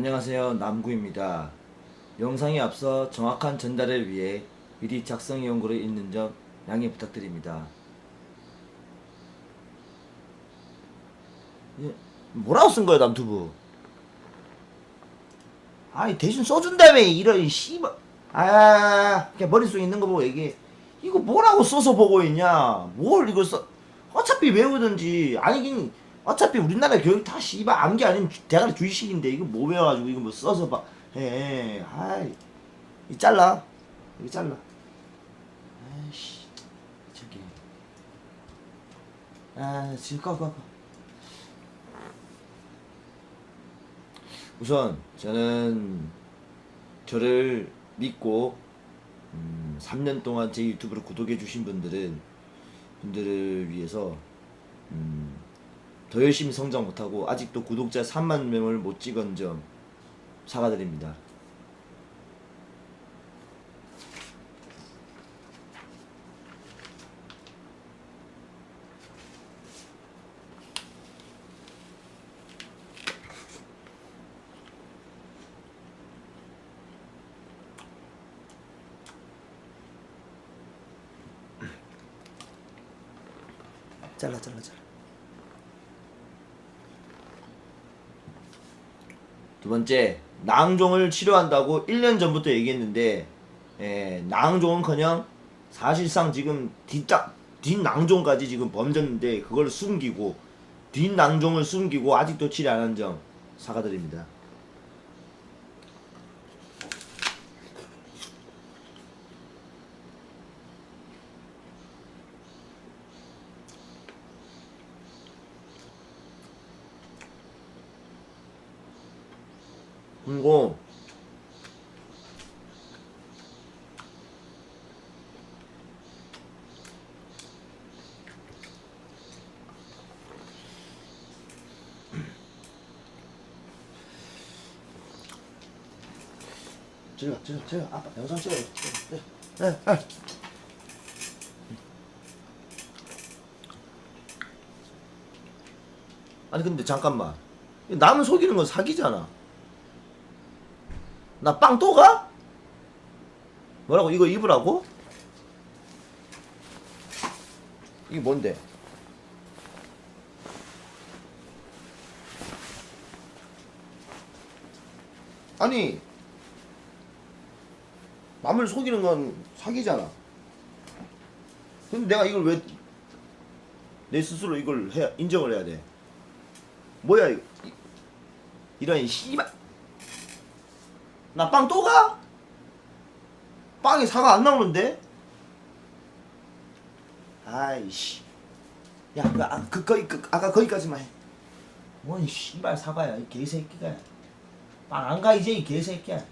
안녕하세요. 남구입니다. 영상에 앞서 정확한 전달을 위해 미리 작성 연구를 읽는 점 양해 부탁드립니다. 예, 뭐라고 쓴 거야, 남투부? 아니, 대신 써준다며, 이런, 씨발. 아, 그냥 머릿속에 있는 거 보고 얘기해. 이거 뭐라고 써서 보고 있냐? 뭘 이걸 써. 어차피 외우든지, 아니긴, 어차피 우리나라 교육 다 씨발 암기 아니면 주- 대가리 주의식인데, 이거 뭐 외워가지고, 이거 뭐 써서 봐. 해. 아이. 이 잘라. 이거 잘라. 아이씨. 저기. 아, 지금 꺼, 꺼, 꺼. 우선 저는 저를 믿고 음, 3년 동안 제 유튜브를 구독해 주신 분들은 분들을 위해서 음, 더 열심히 성장 못하고 아직도 구독자 3만 명을 못 찍은 점 사과드립니다. 잘라 잘라 잘라. 두 번째 낭종을 치료한다고 1년 전부터 얘기했는데 예, 낭종은커녕 사실상 지금 뒷짝 뒷낭종까지 지금 범졌는데 그걸 숨기고 뒷낭종을 숨기고 아직도 치료 안 한 점 사과드립니다. 그리고 찍어 찍어 찍어 아빠 영상 찍어. 네, 네. 아니 근데 잠깐만. 남을 속이는 건 사기잖아 나 빵 또 가? 뭐라고 이거 입으라고? 이게 뭔데? 아니 남을 속이는 건 사기잖아. 근데 내가 이걸 왜 내 스스로 이걸 해 인정을 해야 돼? 뭐야 이거? 이- 이런 씨발 나 빵 또 가? 빵에 사과 안 나오는데? 아이씨. 야, 그, 아, 그, 거기, 그, 아까 거기까지만 해. 뭔 씨발 사과야, 이 개새끼가. 빵 안 가, 이제, 이 개새끼야.